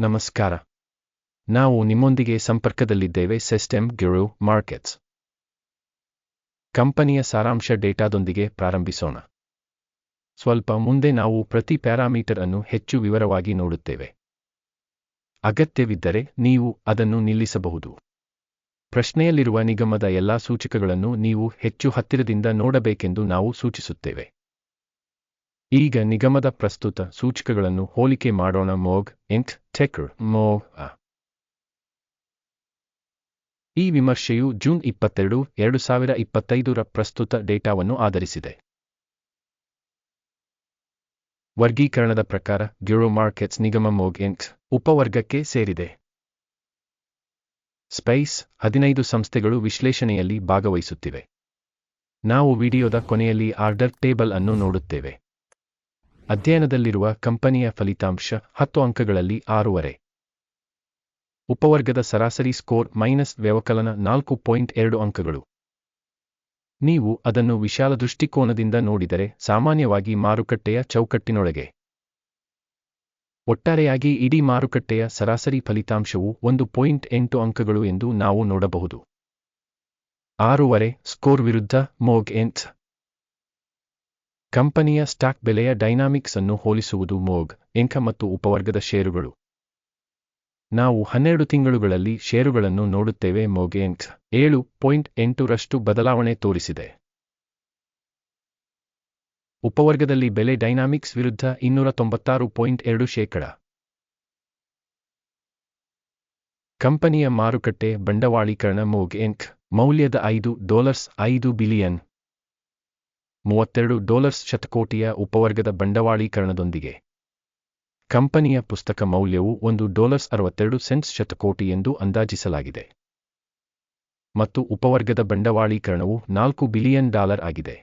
ನಮಸ್ಕಾರ. ನಾವು ನಿಮ್ಮೊಂದಿಗೆ ಸಂಪರ್ಕದಲ್ಲಿದ್ದೇವೆ ಸಿಸ್ಟಮ್ ಗಿರು ಮಾರ್ಕೆಟ್ಸ್. ಕಂಪನಿಯ ಸಾರಾಂಶ ಡೇಟಾದೊಂದಿಗೆ ಪ್ರಾರಂಭಿಸೋಣ. ಸ್ವಲ್ಪ ಮುಂದೆ ನಾವು ಪ್ರತಿ ಪ್ಯಾರಾಮೀಟರ್ ಅನ್ನು ಹೆಚ್ಚು ವಿವರವಾಗಿ ನೋಡುತ್ತೇವೆ. ಅಗತ್ಯವಿದ್ದರೆ ನೀವು ಅದನ್ನು ನಿಲ್ಲಿಸಬಹುದು. ಪ್ರಶ್ನೆಯಲ್ಲಿರುವ ನಿಗಮದ ಎಲ್ಲಾ ಸೂಚಕಗಳನ್ನು ನೀವು ಹೆಚ್ಚು ಹತ್ತಿರದಿಂದ ನೋಡಬೇಕೆಂದು ನಾವು ಸೂಚಿಸುತ್ತೇವೆ. ಈಗ ನಿಗಮದ ಪ್ರಸ್ತುತ ಸೂಚಕಗಳನ್ನು ಹೋಲಿಕೆ ಮಾಡೋಣ. ಮೋಗ್ ಎಂಟ್ ಟೆಕ್ರ್ ಮೋಗ್. ಈ ವಿಮರ್ಶೆಯು ಜೂನ್ ಇಪ್ಪತ್ತೆರಡು, ಎರಡು ಸಾವಿರ ಇಪ್ಪತ್ತೈದರ ಪ್ರಸ್ತುತ ಡೇಟಾವನ್ನು ಆಧರಿಸಿದೆ. ವರ್ಗೀಕರಣದ ಪ್ರಕಾರ ಗ್ಯೂರೋ ಮಾರ್ಕೆಟ್ಸ್ ನಿಗಮ ಮೋಗ್ ಎಂಟ್ ಉಪವರ್ಗಕ್ಕೆ ಸೇರಿದೆ. ಸ್ಪೈಸ್ ಹದಿನೈದು ಸಂಸ್ಥೆಗಳು ವಿಶ್ಲೇಷಣೆಯಲ್ಲಿ ಭಾಗವಹಿಸುತ್ತಿವೆ. ನಾವು ವಿಡಿಯೋದ ಕೊನೆಯಲ್ಲಿ ಆರ್ಡರ್ ಟೇಬಲ್ ಅನ್ನು ನೋಡುತ್ತೇವೆ. ಅಧ್ಯಯನದಲ್ಲಿರುವ ಕಂಪನಿಯ ಫಲಿತಾಂಶ ಹತ್ತು ಅಂಕಗಳಲ್ಲಿ ಆರೂವರೆ. ಉಪವರ್ಗದ ಸರಾಸರಿ ಸ್ಕೋರ್ ಮೈನಸ್ ವ್ಯವಕಲನ ನಾಲ್ಕು ಪಾಯಿಂಟ್ ಎರಡು ಅಂಕಗಳು. ನೀವು ಅದನ್ನು ವಿಶಾಲ ದೃಷ್ಟಿಕೋನದಿಂದ ನೋಡಿದರೆ ಸಾಮಾನ್ಯವಾಗಿ ಮಾರುಕಟ್ಟೆಯ ಚೌಕಟ್ಟಿನೊಳಗೆ. ಒಟ್ಟಾರೆಯಾಗಿ ಇಡೀ ಮಾರುಕಟ್ಟೆಯ ಸರಾಸರಿ ಫಲಿತಾಂಶವು ಒಂದು ಪಾಯಿಂಟ್ ಎಂಟು ಅಂಕಗಳು ಎಂದು ನಾವು ನೋಡಬಹುದು. ಆರೂವರೆ, ಸ್ಕೋರ್ ವಿರುದ್ಧ ಮೋಗ್ ಎಂಟ್ ಕಂಪನಿಯ ಸ್ಟಾಕ್ ಬೆಲೆಯ ಡೈನಾಮಿಕ್ಸ್ ಅನ್ನು ಹೋಲಿಸುವುದು ಮೋಗ್, ಎಂಕ ಮತ್ತು ಉಪವರ್ಗದ ಷೇರುಗಳು. ನಾವು ಹನ್ನೆರಡು ತಿಂಗಳುಗಳಲ್ಲಿ ಷೇರುಗಳನ್ನು ನೋಡುತ್ತೇವೆ, ಮೋಗ್ ಎಂಕ್ಸ್ ಏಳು ಪಾಯಿಂಟ್ ಎಂಟರಷ್ಟು ಬದಲಾವಣೆ ತೋರಿಸಿದೆ. ಉಪವರ್ಗದಲ್ಲಿ ಬೆಲೆ ಡೈನಾಮಿಕ್ಸ್ ವಿರುದ್ಧ ಇನ್ನೂರ ತೊಂಬತ್ತಾರು ಪಾಯಿಂಟ್ ಎರಡು ಶೇಕಡ. ಕಂಪನಿಯ ಮಾರುಕಟ್ಟೆ ಬಂಡವಾಳೀಕರಣ, ಮೋಗ್ ಎಂಕ್ ಮೌಲ್ಯದ ಐದು ಡಾಲರ್ಸ್ ಐದು ಬಿಲಿಯನ್. ಮೂವತ್ತೆರಡು ಡಾಲರ್ಸ್ ಶತಕೋಟಿಯ ಉಪವರ್ಗದ ಬಂಡವಾಳೀಕರಣದೊಂದಿಗೆ. ಕಂಪನಿಯ ಪುಸ್ತಕ ಮೌಲ್ಯವು ಒಂದು ಡಾಲರ್ಸ್ ಅರವತ್ತೆರಡು ಸೆಂಟ್ಸ್ ಶತಕೋಟಿ ಎಂದು ಅಂದಾಜಿಸಲಾಗಿದೆ. ಮತ್ತು ಉಪವರ್ಗದ ಬಂಡವಾಳೀಕರಣವು ನಾಲ್ಕು ಬಿಲಿಯನ್ ಡಾಲರ್ ಆಗಿದೆ.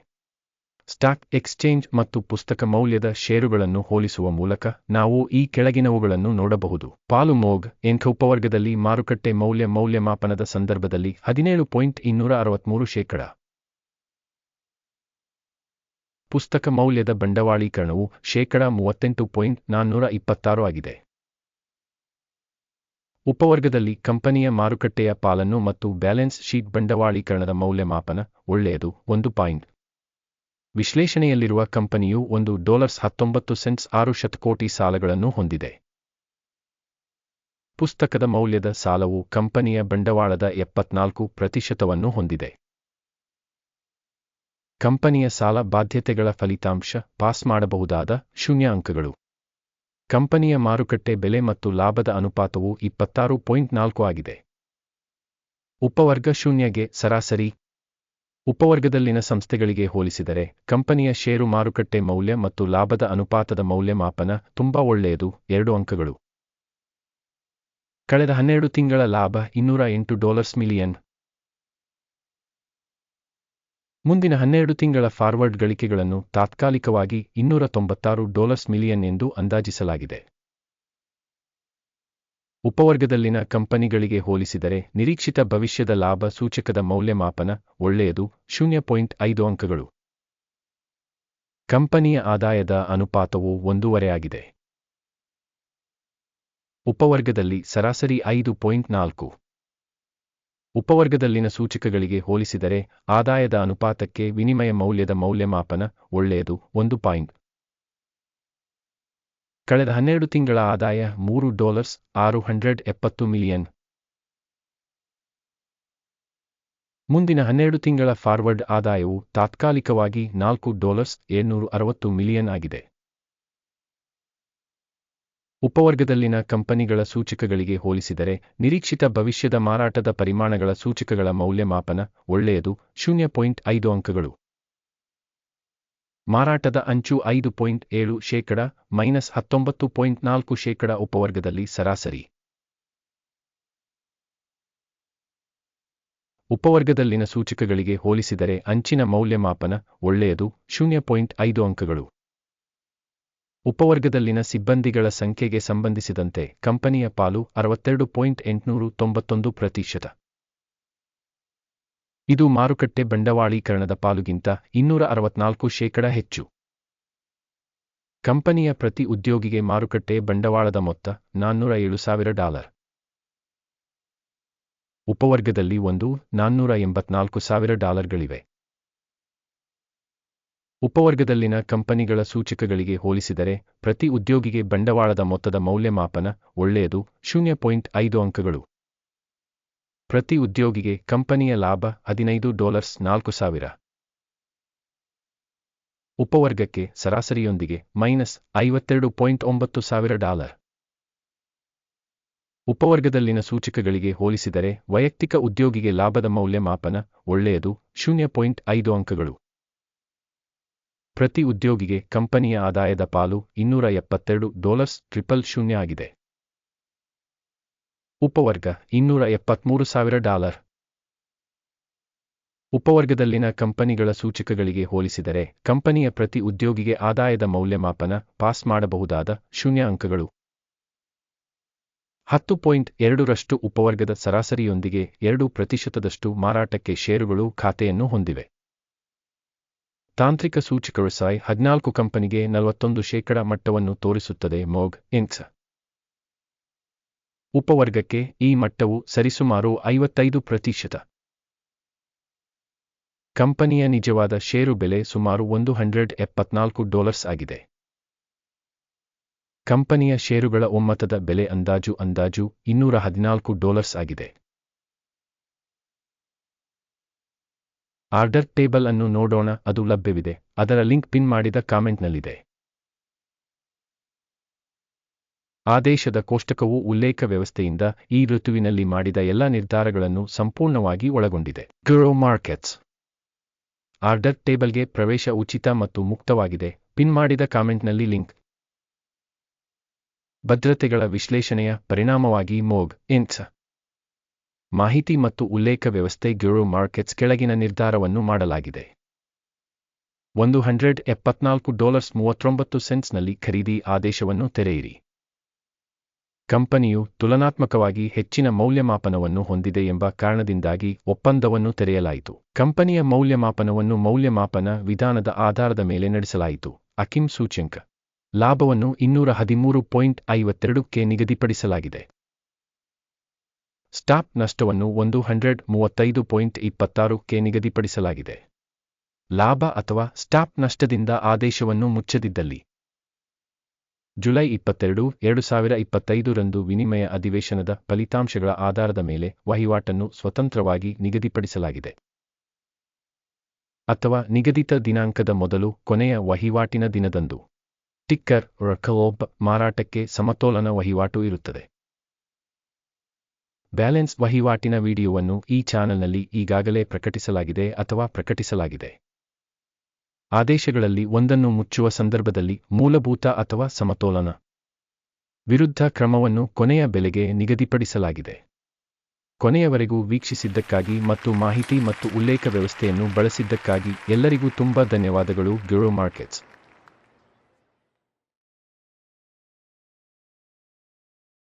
ಸ್ಟಾಕ್ ಎಕ್ಸ್ಚೇಂಜ್ ಮತ್ತು ಪುಸ್ತಕ ಮೌಲ್ಯದ ಷೇರುಗಳನ್ನು ಹೋಲಿಸುವ ಮೂಲಕ ನಾವು ಈ ಕೆಳಗಿನವುಗಳನ್ನು ನೋಡಬಹುದು. ಪಾಲು ಮೋಗ್ ಎಂಕ ಉಪವರ್ಗದಲ್ಲಿ ಮಾರುಕಟ್ಟೆ ಮೌಲ್ಯ ಮೌಲ್ಯಮಾಪನದ ಸಂದರ್ಭದಲ್ಲಿ ಹದಿನೇಳು ಪಾಯಿಂಟ್ ಇನ್ನೂರ ಅರವತ್ಮೂರು ಶೇಕಡ. ಪುಸ್ತಕ ಮೌಲ್ಯದ ಬಂಡವಾಳೀಕರಣವು ಶೇಕಡ ಮೂವತ್ತೆಂಟು ಪಾಯಿಂಟ್ ನಾನ್ನೂರ ಇಪ್ಪತ್ತಾರು ಆಗಿದೆ. ಉಪವರ್ಗದಲ್ಲಿ ಕಂಪನಿಯ ಮಾರುಕಟ್ಟೆಯ ಪಾಲನ್ನು ಮತ್ತು ಬ್ಯಾಲೆನ್ಸ್ ಶೀಟ್ ಬಂಡವಾಳೀಕರಣದ ಮೌಲ್ಯಮಾಪನ ಒಳ್ಳೆಯದು ಒಂದು ಪಾಯಿಂಟ್. ವಿಶ್ಲೇಷಣೆಯಲ್ಲಿರುವ ಕಂಪನಿಯು ಒಂದು ಡಾಲರ್ಸ್ ಹತ್ತೊಂಬತ್ತು ಸೆಂಟ್ಸ್ ಆರು ಶತಕೋಟಿ ಸಾಲಗಳನ್ನು ಹೊಂದಿದೆ. ಪುಸ್ತಕದ ಮೌಲ್ಯದ ಸಾಲವು ಕಂಪನಿಯ ಬಂಡವಾಳದ ಎಪ್ಪತ್ನಾಲ್ಕು ಪ್ರತಿಶತವನ್ನು ಹೊಂದಿದೆ. ಕಂಪನಿಯ ಸಾಲ ಬಾಧ್ಯತೆಗಳ ಫಲಿತಾಂಶ ಪಾಸ್ ಮಾಡಬಹುದಾದ ಶೂನ್ಯ ಅಂಕಗಳು ಕಂಪನಿಯ ಮಾರುಕಟ್ಟೆ ಬೆಲೆ ಮತ್ತು ಲಾಭದ ಅನುಪಾತವು ಇಪ್ಪತ್ತಾರು ಪಾಯಿಂಟ್ ನಾಲ್ಕು ಆಗಿದೆ. ಉಪವರ್ಗ ಶೂನ್ಯಗೆ ಸರಾಸರಿ. ಉಪವರ್ಗದಲ್ಲಿನ ಸಂಸ್ಥೆಗಳಿಗೆ ಹೋಲಿಸಿದರೆ ಕಂಪನಿಯ ಷೇರು ಮಾರುಕಟ್ಟೆ ಮೌಲ್ಯ ಮತ್ತು ಲಾಭದ ಅನುಪಾತದ ಮೌಲ್ಯಮಾಪನ ತುಂಬಾ ಒಳ್ಳೆಯದು, ಎರಡು ಅಂಕಗಳು. ಕಳೆದ ಹನ್ನೆರಡು ತಿಂಗಳ ಲಾಭ ಇನ್ನೂರ ಎಂಟು ಡಾಲರ್ಸ್ ಮಿಲಿಯನ್. ಮುಂದಿನ ಹನ್ನೆರಡು ತಿಂಗಳ ಫಾರ್ವರ್ಡ್ ಗಳಿಕೆಗಳನ್ನು ತಾತ್ಕಾಲಿಕವಾಗಿ ಇನ್ನೂರ ತೊಂಬತ್ತಾರು ಡಾಲರ್ಸ್ ಮಿಲಿಯನ್ ಎಂದು ಅಂದಾಜಿಸಲಾಗಿದೆ. ಉಪವರ್ಗದಲ್ಲಿನ ಕಂಪನಿಗಳಿಗೆ ಹೋಲಿಸಿದರೆ ನಿರೀಕ್ಷಿತ ಭವಿಷ್ಯದ ಲಾಭ ಸೂಚಕದ ಮೌಲ್ಯಮಾಪನ ಒಳ್ಳೆಯದು, ಶೂನ್ಯ ಪಾಯಿಂಟ್ ಐದು ಅಂಕಗಳು. ಕಂಪನಿಯ ಆದಾಯದ ಅನುಪಾತವು ಒಂದೂವರೆ ಆಗಿದೆ. ಉಪವರ್ಗದಲ್ಲಿ ಸರಾಸರಿ ಐದು ಪಾಯಿಂಟ್ ನಾಲ್ಕು. ಉಪವರ್ಗದಲ್ಲಿನ ಸೂಚಕಗಳಿಗೆ ಹೋಲಿಸಿದರೆ ಆದಾಯದ ಅನುಪಾತಕ್ಕೆ ವಿನಿಮಯ ಮೌಲ್ಯದ ಮೌಲ್ಯಮಾಪನ ಒಳ್ಳೆಯದು. ಒಂದು ಪಾಯಿಂಟ್. ಕಳೆದ ಹನ್ನೆರಡು ತಿಂಗಳ ಆದಾಯ ಮೂರು ಡಾಲರ್ಸ್ ಆರು ಹಂಡ್ರೆಡ್ ಎಪ್ಪತ್ತು ಮಿಲಿಯನ್. ಮುಂದಿನ ಹನ್ನೆರಡು ತಿಂಗಳ ಫಾರ್ವರ್ಡ್ ಆದಾಯವು ತಾತ್ಕಾಲಿಕವಾಗಿ ನಾಲ್ಕು ಡಾಲರ್ಸ್ ಏಳ್ನೂರು ಅರವತ್ತು ಮಿಲಿಯನ್ ಆಗಿದೆ. ಉಪವರ್ಗದಲ್ಲಿನ ಕಂಪನಿಗಳ ಸೂಚಕಗಳಿಗೆ ಹೋಲಿಸಿದರೆ, ನಿರೀಕ್ಷಿತ ಭವಿಷ್ಯದ ಮಾರಾಟದ ಪರಿಮಾಣಗಳ ಸೂಚಕಗಳ ಮೌಲ್ಯಮಾಪನ ಒಳ್ಳೆಯದು. ಶೂನ್ಯ ಪಾಯಿಂಟ್ ಐದು ಅಂಕಗಳು. ಮಾರಾಟದ ಅಂಚು ಐದು ಪಾಯಿಂಟ್ ಏಳು ಶೇಕಡ ಮೈನಸ್ ಹತ್ತೊಂಬತ್ತು ಪಾಯಿಂಟ್ ನಾಲ್ಕು ಶೇಕಡ ಉಪವರ್ಗದಲ್ಲಿ ಸರಾಸರಿ. ಉಪವರ್ಗದಲ್ಲಿನ ಸೂಚಕಗಳಿಗೆ ಹೋಲಿಸಿದರೆ ಅಂಚಿನ ಮೌಲ್ಯಮಾಪನ ಒಳ್ಳೆಯದು. ಶೂನ್ಯ ಪಾಯಿಂಟ್ ಐದು ಅಂಕಗಳು. ಉಪವರ್ಗದಲ್ಲಿನ ಸಿಬ್ಬಂದಿಗಳ ಸಂಖ್ಯೆಗೆ ಸಂಬಂಧಿಸಿದಂತೆ ಕಂಪನಿಯ ಪಾಲು ಅರವತ್ತೆರಡು ಪಾಯಿಂಟ್ ಎಂಟುನೂರು ತೊಂಬತ್ತೊಂದು ಪ್ರತಿಶತ. ಇದು ಮಾರುಕಟ್ಟೆ ಬಂಡವಾಳೀಕರಣದ ಪಾಲುಗಿಂತ ಇನ್ನೂರ ಅರವತ್ನಾಲ್ಕು ಶೇಕಡ ಹೆಚ್ಚು. ಕಂಪನಿಯ ಪ್ರತಿ ಉದ್ಯೋಗಿಗೆ ಮಾರುಕಟ್ಟೆ ಬಂಡವಾಳದ ಮೊತ್ತ ನಾನ್ನೂರ ಏಳು ಸಾವಿರ ಡಾಲರ್. ಉಪವರ್ಗದಲ್ಲಿ ಒಂದು ನಾನ್ನೂರ ಎಂಬತ್ನಾಲ್ಕು ಸಾವಿರ ಡಾಲರ್ಗಳಿವೆ. ಉಪವರ್ಗದಲ್ಲಿನ ಕಂಪನಿಗಳ ಸೂಚಕಗಳಿಗೆ ಹೋಲಿಸಿದರೆ, ಪ್ರತಿ ಉದ್ಯೋಗಿಗೆ ಬಂಡವಾಳದ ಮೊತ್ತದ ಮೌಲ್ಯಮಾಪನ ಒಳ್ಳೆಯದು, ಶೂನ್ಯ ಪಾಯಿಂಟ್ ಐದು ಅಂಕಗಳು. ಪ್ರತಿ ಉದ್ಯೋಗಿಗೆ ಕಂಪನಿಯ ಲಾಭ ಹದಿನೈದು ಡಾಲರ್ಸ್ ನಾಲ್ಕು ಸಾವಿರ. ಉಪವರ್ಗಕ್ಕೆ ಸರಾಸರಿಯೊಂದಿಗೆ ಮೈನಸ್ ಐವತ್ತೆರಡು ಪಾಯಿಂಟ್ ಒಂಬತ್ತು ಸಾವಿರ ಡಾಲರ್. ಉಪವರ್ಗದಲ್ಲಿನ ಸೂಚಕಗಳಿಗೆ ಹೋಲಿಸಿದರೆ, ವೈಯಕ್ತಿಕ ಉದ್ಯೋಗಿಗೆ ಲಾಭದ ಮೌಲ್ಯಮಾಪನ ಒಳ್ಳೆಯದು, ಶೂನ್ಯ ಪಾಯಿಂಟ್ ಐದು ಅಂಕಗಳು. ಪ್ರತಿ ಉದ್ಯೋಗಿಗೆ ಕಂಪನಿಯ ಆದಾಯದ ಪಾಲು ಇನ್ನೂರ ಎಪ್ಪತ್ತೆರಡು ಡಾಲರ್ಸ್ ಟ್ರಿಪಲ್ ಶೂನ್ಯ ಆಗಿದೆ. ಉಪವರ್ಗ ಇನ್ನೂರ ಎಪ್ಪತ್ಮೂರು ಸಾವಿರ ಡಾಲರ್. ಉಪವರ್ಗದಲ್ಲಿನ ಕಂಪನಿಗಳ ಸೂಚಕಗಳಿಗೆ ಹೋಲಿಸಿದರೆ ಕಂಪನಿಯ ಪ್ರತಿ ಉದ್ಯೋಗಿಗೆ ಆದಾಯದ ಮೌಲ್ಯಮಾಪನ ಪಾಸ್ ಮಾಡಬಹುದಾದ ಶೂನ್ಯ ಅಂಕಗಳು. ಹತ್ತು ಪಾಯಿಂಟ್ ಎರಡರಷ್ಟು ಉಪವರ್ಗದ ಸರಾಸರಿಯೊಂದಿಗೆ ಎರಡು ಪ್ರತಿಶತದಷ್ಟು ಮಾರಾಟಕ್ಕೆ ಷೇರುಗಳು ಖಾತೆಯನ್ನು ಹೊಂದಿವೆ. ತಾಂತ್ರಿಕ ಸೂಚಕರು ಸಾಯ್ ಹದಿನಾಲ್ಕು ಕಂಪನಿಗೆ ನಲವತ್ತೊಂದು ಶೇಕಡ ಮಟ್ಟವನ್ನು ತೋರಿಸುತ್ತದೆ ಮೋಗ್ ಇನ್ಸ್ ಉಪವರ್ಗಕ್ಕೆ ಈ ಮಟ್ಟವು ಸರಿಸುಮಾರು ಐವತ್ತೈದು ಪ್ರತಿಶತ. ಕಂಪನಿಯ ನಿಜವಾದ ಷೇರು ಬೆಲೆ ಸುಮಾರು ಒಂದು ಹಂಡ್ರೆಡ್ ಎಪ್ಪತ್ನಾಲ್ಕು ಡಾಲರ್ಸ್ ಆಗಿದೆ. ಕಂಪನಿಯ ಷೇರುಗಳ ಒಮ್ಮತದ ಬೆಲೆ ಅಂದಾಜು ಅಂದಾಜು ಇನ್ನೂರ ಹದಿನಾಲ್ಕು ಡಾಲರ್ಸ್ ಆಗಿದೆ. ಆರ್ಡರ್ ಟೇಬಲ್ ಅನ್ನು ನೋಡೋಣ, ಅದು ಲಭ್ಯವಿದೆ. ಅದರ ಲಿಂಕ್ ಪಿನ್ ಮಾಡಿದ ಕಾಮೆಂಟ್ನಲ್ಲಿದೆ. ಆದೇಶದ ಕೋಷ್ಟಕವು ಉಲ್ಲೇಖ ವ್ಯವಸ್ಥೆಯಿಂದ ಈ ಋತುವಿನಲ್ಲಿ ಮಾಡಿದ ಎಲ್ಲ ನಿರ್ಧಾರಗಳನ್ನು ಸಂಪೂರ್ಣವಾಗಿ ಒಳಗೊಂಡಿದೆ. ಗ್ರೋ ಮಾರ್ಕೆಟ್ಸ್ ಆರ್ಡರ್ ಟೇಬಲ್ಗೆ ಪ್ರವೇಶ ಉಚಿತ ಮತ್ತು ಮುಕ್ತವಾಗಿದೆ. ಪಿನ್ ಮಾಡಿದ ಕಾಮೆಂಟ್ನಲ್ಲಿ ಲಿಂಕ್. ಭದ್ರತೆಗಳ ವಿಶ್ಲೇಷಣೆಯ ಪರಿಣಾಮವಾಗಿ ಮೋಗ್ ಇನ್ಸ್ ಮಾಹಿತಿ ಮತ್ತು ಉಲ್ಲೇಖ ವ್ಯವಸ್ಥೆ ಗ್ಯೂರೋ ಮಾರ್ಕೆಟ್ಸ್ ಕೆಳಗಿನ ನಿರ್ಧಾರವನ್ನು ಮಾಡಲಾಗಿದೆ. ಒಂದು ಹಂಡ್ರೆಡ್ ಎಪ್ಪತ್ನಾಲ್ಕು ಡಾಲರ್ಸ್ ಮೂವತ್ತೊಂಬತ್ತು ಸೆಂಟ್ಸ್ನಲ್ಲಿ ಖರೀದಿ ಆದೇಶವನ್ನು ತೆರೆಯಿರಿ. ಕಂಪನಿಯು ತುಲನಾತ್ಮಕವಾಗಿ ಹೆಚ್ಚಿನ ಮೌಲ್ಯಮಾಪನವನ್ನು ಹೊಂದಿದೆ ಎಂಬ ಕಾರಣದಿಂದಾಗಿ ಒಪ್ಪಂದವನ್ನು ತೆರೆಯಲಾಯಿತು. ಕಂಪನಿಯ ಮೌಲ್ಯಮಾಪನವನ್ನು ಮೌಲ್ಯಮಾಪನ ವಿಧಾನದ ಆಧಾರದ ಮೇಲೆ ನಡೆಸಲಾಯಿತು. ಅಕಿಮ್ ಸೂಚ್ಯಂಕ. ಲಾಭವನ್ನು ಇನ್ನೂರ ಹದಿಮೂರು ಪಾಯಿಂಟ್ ಐವತ್ತೆರಡಕ್ಕೆ ನಿಗದಿಪಡಿಸಲಾಗಿದೆ. ಸ್ಟಾಪ್ ನಷ್ಟವನ್ನು ಒಂದು ಹಂಡ್ರೆಡ್ ಮೂವತ್ತೈದು ಪಾಯಿಂಟ್ ಇಪ್ಪತ್ತಾರಕ್ಕೆ ನಿಗದಿಪಡಿಸಲಾಗಿದೆ. ಲಾಭ ಅಥವಾ ಸ್ಟಾಪ್ ನಷ್ಟದಿಂದ ಆದೇಶವನ್ನು ಮುಚ್ಚದಿದ್ದಲ್ಲಿ. ಜುಲೈ ಇಪ್ಪತ್ತೆರಡು, ಎರಡು ಸಾವಿರ ಇಪ್ಪತ್ತೈದರಂದು ವಿನಿಮಯ ಅಧಿವೇಶನದ ಫಲಿತಾಂಶಗಳ ಆಧಾರದ ಮೇಲೆ ವಹಿವಾಟನ್ನು ಸ್ವತಂತ್ರವಾಗಿ ನಿಗದಿಪಡಿಸಲಾಗಿದೆ. ಅಥವಾ ನಿಗದಿತ ದಿನಾಂಕದ ಮೊದಲು ಕೊನೆಯ ವಹಿವಾಟಿನ ದಿನದಂದು. ಟಿಕ್ಕರ್ ರಕಲೋಬ್ ಮಾರಾಟಕ್ಕೆ ಸಮತೋಲನ ವಹಿವಾಟು ಇರುತ್ತದೆ. ಬ್ಯಾಲೆನ್ಸ್ ವಹಿವಾಟಿನ ವಿಡಿಯೋವನ್ನು ಈ ಚಾನೆಲ್ನಲ್ಲಿ ಈಗಾಗಲೇ ಪ್ರಕಟಿಸಲಾಗಿದೆ ಅಥವಾ ಪ್ರಕಟಿಸಲಾಗಿದೆ. ಆದೇಶಗಳಲ್ಲಿ ಒಂದನ್ನು ಮುಚ್ಚುವ ಸಂದರ್ಭದಲ್ಲಿ ಮೂಲಭೂತ ಅಥವಾ ಸಮತೋಲನ ವಿರುದ್ಧ ಕ್ರಮವನ್ನು ಕೊನೆಯ ಬೆಲೆಗೆ ನಿಗದಿಪಡಿಸಲಾಗಿದೆ. ಕೊನೆಯವರೆಗೂ ವೀಕ್ಷಿಸಿದ್ದಕ್ಕಾಗಿ ಮತ್ತು ಮಾಹಿತಿ ಮತ್ತು ಉಲ್ಲೇಖ ವ್ಯವಸ್ಥೆಯನ್ನು ಬಳಸಿದ್ದಕ್ಕಾಗಿ ಎಲ್ಲರಿಗೂ ತುಂಬ ಧನ್ಯವಾದಗಳು. ಗ್ಯೂರೋ ಮಾರ್ಕೆಟ್ಸ್.